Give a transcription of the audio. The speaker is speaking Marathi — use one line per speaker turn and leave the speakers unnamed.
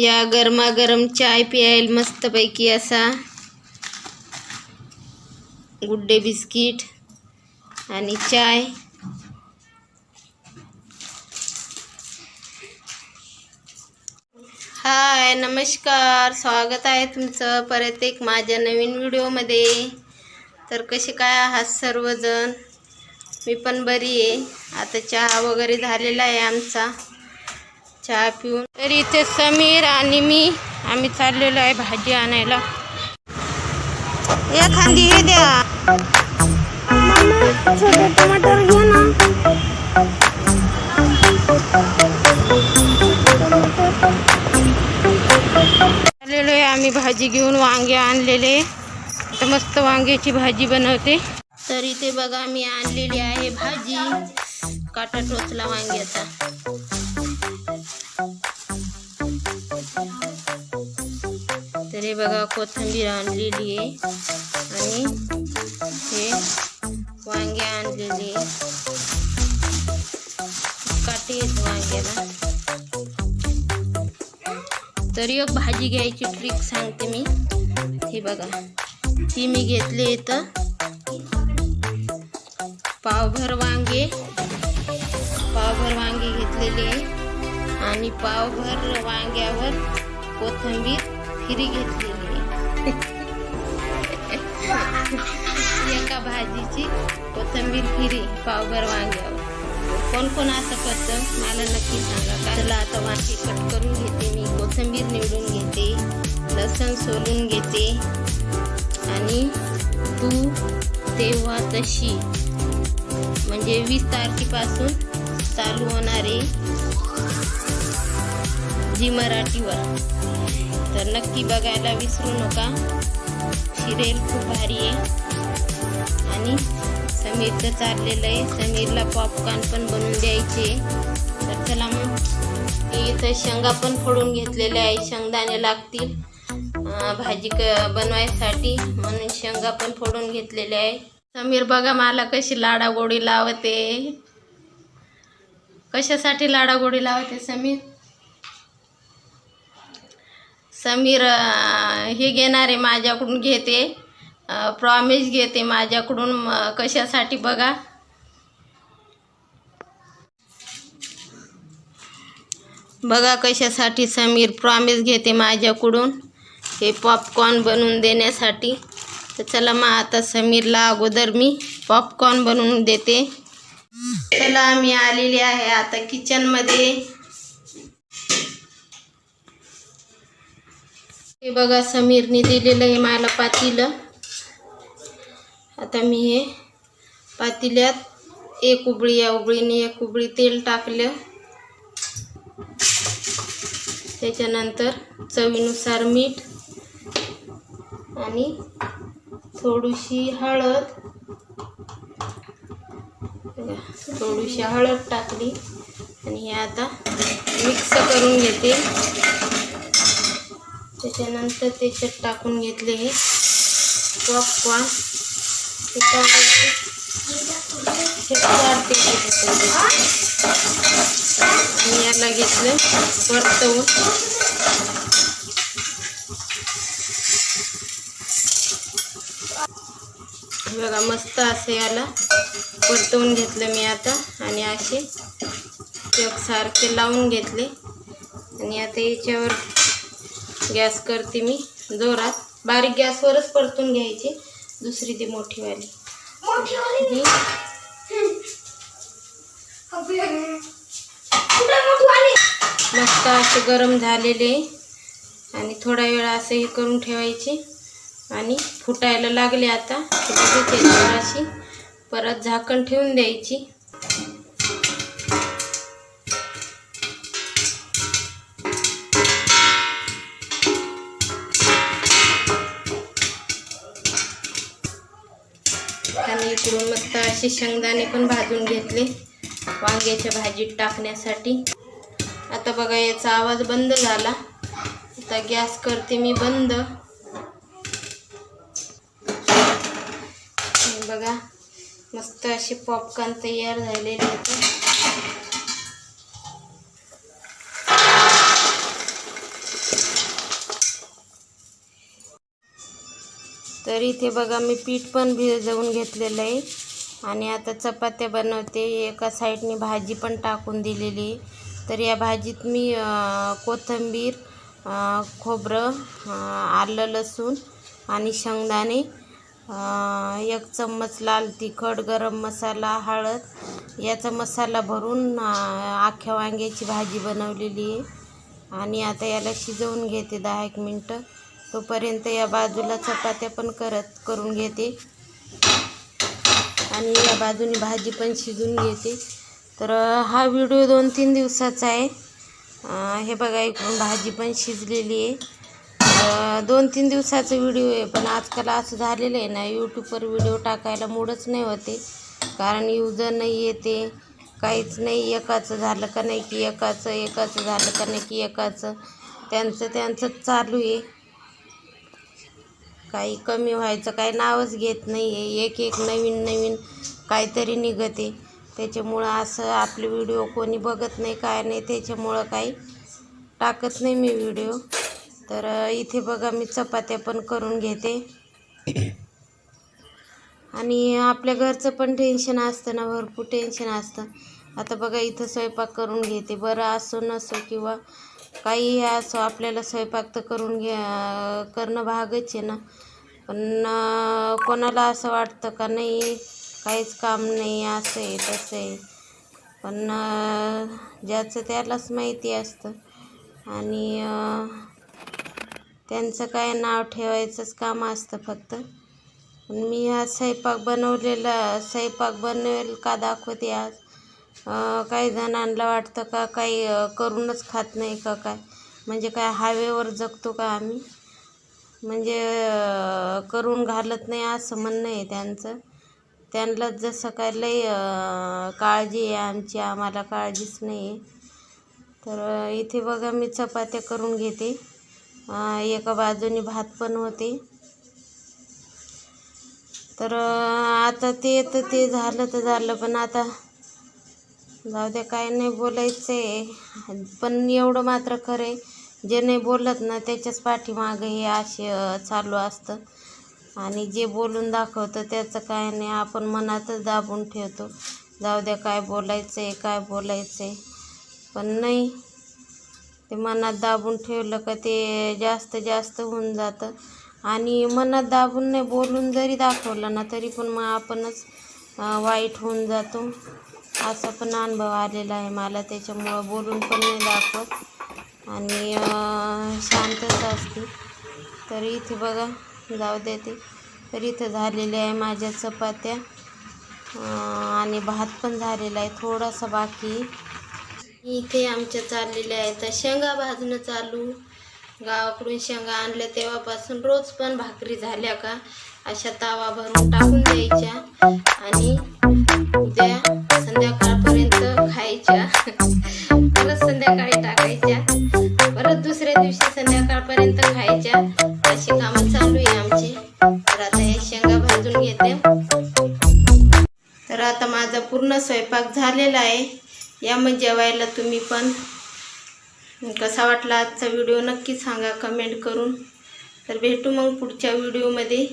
या गरमागरम चाय प्यायल मस्तपैकी असा गुड्डे बिस्किट आणि चाय. हाय नमस्कार. स्वागत आहे तुमचं परत एक माझ्या नवीन व्हिडिओमध्ये. तर कसे काय आहात सर्वजण? मी पण बरी आहे. आता चहा वगैरे झालेला आहे आमचा. चहा पिऊन. तर इथे समीर आणि मी आम्ही चाललेलो आहे भाजी आणायला. एखादी हे द्या. छोटे टमाटर घे ना आलेलो आहे आम्ही भाजी घेऊन वांगे आणलेले. तर मस्त वांग्याची भाजी बनवते. तर इथे बघा मी आणलेली आहे भाजी. काटा टोचला वांग्याचा. तर हे बघा कोथिंबीर आणलेली आहे. आणि हे वांगे आणलेले काटे आहेत वांग्याला. तर एक भाजी घ्यायची ट्रिक सांगते मी. हे बघा ही मी घेतली इथं. पावभर वांगे. पावभर वांगे घेतलेले आहे. आणि पावभर वांग्यावर कोथिंबीर भाकरी घेतलेली. एका भाजीची कोथिंबीर खिरी पावभर वांग्यावर. कोण कोण असं करतं मला नक्की सांगा. चला आता वांगी कट करून घेते मी. कोथिंबीर निवडून घेते लसण सोलून घेते. आणि तू तेव्हा तशी म्हणजे वीस तारखेपासून चालू होणारे जी मराठीवर. तर नक्की बघायला विसरू नका. शिरेल खूप भारी आहे. आणि समीरचं चाललेलं आहे. समीरला पॉपकॉर्न पण बनवून द्यायचे तर चला मग. इथं शेंगा पण फोडून घेतलेल्या आहे शेंगदाणे लागतील. भाजी क बनवायसाठी म्हणून शेंगा पण फोडून घेतलेल्या आहे समीर बघा मला कशी लाडागोडी लावते. कशासाठी लाडागोडी लावते समीर? समीर हे घेणारे माझ्याकडून घेते. प्रॉमिस घेते माझ्याकडून कशासाठी बघा. बघा कशासाठी समीर प्रॉमिस घेते माझ्याकडून हे पॉपकॉर्न बनवून देण्यासाठी. तर चला मग आता समीरला अगोदर मी पॉपकॉर्न बनवून देते. चला मी आलेली आहे आता किचनमध्ये हे बघा समीरने दिलेलं आहे मला पातीलं. आता मी हे पातेल्यात एक उबळी या उबळीने एक उबळी तेल टाकलं. त्याच्यानंतर चवीनुसार मीठ आणि थोडीशी हळद. थोडीशी हळद टाकली आणि हे आता मिक्स करून घेते. त्याच्यानंतर त्याच्यात टाकून घेतले हे. पॉपकॉर्न. ते याला घेतलं परतवून. बघा मस्त असं याला परतवून घेतलं मी आता. आणि असे सारखे लावून घेतले. आणि आता याच्यावर गॅस करते मी जोरात. बारीक गॅसवरच परतून घ्यायची. दुसरी ती मोठीवाली. ही मस्त असे गरम झालेले आणि थोडा वेळ असं हे करून ठेवायचे. आणि फुटायला लागले आता. अशी परत झाकण ठेवून द्यायची. असे शेंगदाणे पण भाजून घेतले वांग्याच्या भाजीत टाकण्यासाठी. आता बघा याचा आवाज बंद झाला. आता गॅस करते मी बंद. बघा मस्त असे पॉपकॉर्न तयार झालेले होते तर इथे बघा मी पीठ पण भिजवून घेतलेलं आहे. आणि आता चपात्या बनवते. एका साईडने भाजी पण टाकून दिलेली. तर या भाजीत मी कोथिंबीर खोबरं आलं लसूण आणि शेंगदाणे एक चम्मच लाल तिखट गरम मसाला हळद याचा मसाला भरून आख्या वांग्याची भाजी बनवलेली आहे. आणि आता याला शिजवून घेते दहा एक मिनटं. तोपर्यंत या बाजूला चपात्या पण करत करून घेते. आणि या बाजूने भाजी पण शिजून घेते. तर हा व्हिडिओ दोन तीन दिवसाचा आहे. हे बघा इकडून भाजी पण शिजलेली आहे. दोन तीन दिवसाचा व्हिडिओ आहे पण आजकाल असं झालेलं आहे ना यूट्यूबवर व्हिडिओ टाकायला मूडच नाही होते. कारण युजर नाही येते काहीच नाही एकाचं झालं का नाही की एकाचं एकाचं झालं का नाही की एकाचं. त्यांचं त्यांचं चालू आहे. काही कमी व्हायचं काही नावच घेत नाही आहे एक एक नवीन नवीन काहीतरी निघते. त्याच्यामुळं असं आपले व्हिडिओ कोणी बघत नाही काय नाही त्याच्यामुळं काही टाकत नाही मी व्हिडिओ. तर इथे बघा मी चपात्या पण करून घेते. आणि आपल्या घरचं पण टेन्शन असतं ना भरपूर टेन्शन असतं. आता बघा इथं स्वयंपाक करून घेते. बरं असो नसो किंवा काही असं आपल्याला स्वयंपाक तर करून घ्या करणं भागच आहे ना. पण कोणाला असं वाटतं का नाही काहीच काम नाही असं आहे तसं आहे. पण ज्याचं त्यालाच माहिती असतं. आणि त्यांचं काय नाव ठेवायचंच काम असतं फक्त. पण मी हा स्वयंपाक बनवलेला स्वयंपाक बनवेल का दाखवते आज? काही जणांना वाटतं का काही करूनच खात नाही का काय? म्हणजे काय हायवेवर जगतो का आम्ही? म्हणजे करून घालत नाही असं म्हणणं आहे त्यांचं. त्यांना जसं काय लई काळजी आहे आमची आम्हाला काळजीच नाही आहे. तर इथे बघा मी चपात्या करून घेते. एका बाजूने भात पण होते. तर आता ते तर ते झालं तर झालं पण आता जाऊ द्या काय नाही बोलायचं आहे पण एवढं मात्र खरं आहे. जे नाही बोलत ना त्याच्याच पाठीमागं हे असे चालू असतं. आणि जे बोलून दाखवतं त्याचं काय नाही. आपण मनातच दाबून ठेवतो. जाऊ द्या काय बोलायचं आहे काय बोलायचं आहे पण नाही. ते मनात दाबून ठेवलं का ते जास्त जास्त होऊन जातं. आणि मनात दाबून नाही बोलून जरी दाखवलं ना तरी पण मग आपणच वाईट होऊन जातो. असा पण अनुभव आलेला आहे मला त्याच्यामुळं बोलून पण नाही दाखवत. आणि शांतच असते. तर इथे बघा जाऊ देते तर इथं झालेल्या आहे माझ्या चपात्या. आणि भात पण झालेला आहे थोडासा बाकी. इथे आमच्या चाललेल्या आहेत. शेंगा भाजणं चालू. गावाकडून शेंगा आणल्या तेव्हापासून रोज पण भाकरी झाल्या का? अशा तावा भरून टाकून द्यायच्या. आणि उद्या संध्याकाळी टाकायच्या. परत दुसऱ्या दिवशी संध्याकाळपर्यंत खायच्या. अशी कामं चालू आहे आमची. तर आता हे शेंगा भाजून घेते. तर आता माझा पूर्ण स्वयंपाक झालेला आहे. या मग जेवायला तुम्ही पण. कसा वाटला आजचा व्हिडिओ नक्की सांगा कमेंट करून. तर भेटू मग पुढच्या व्हिडिओमध्ये.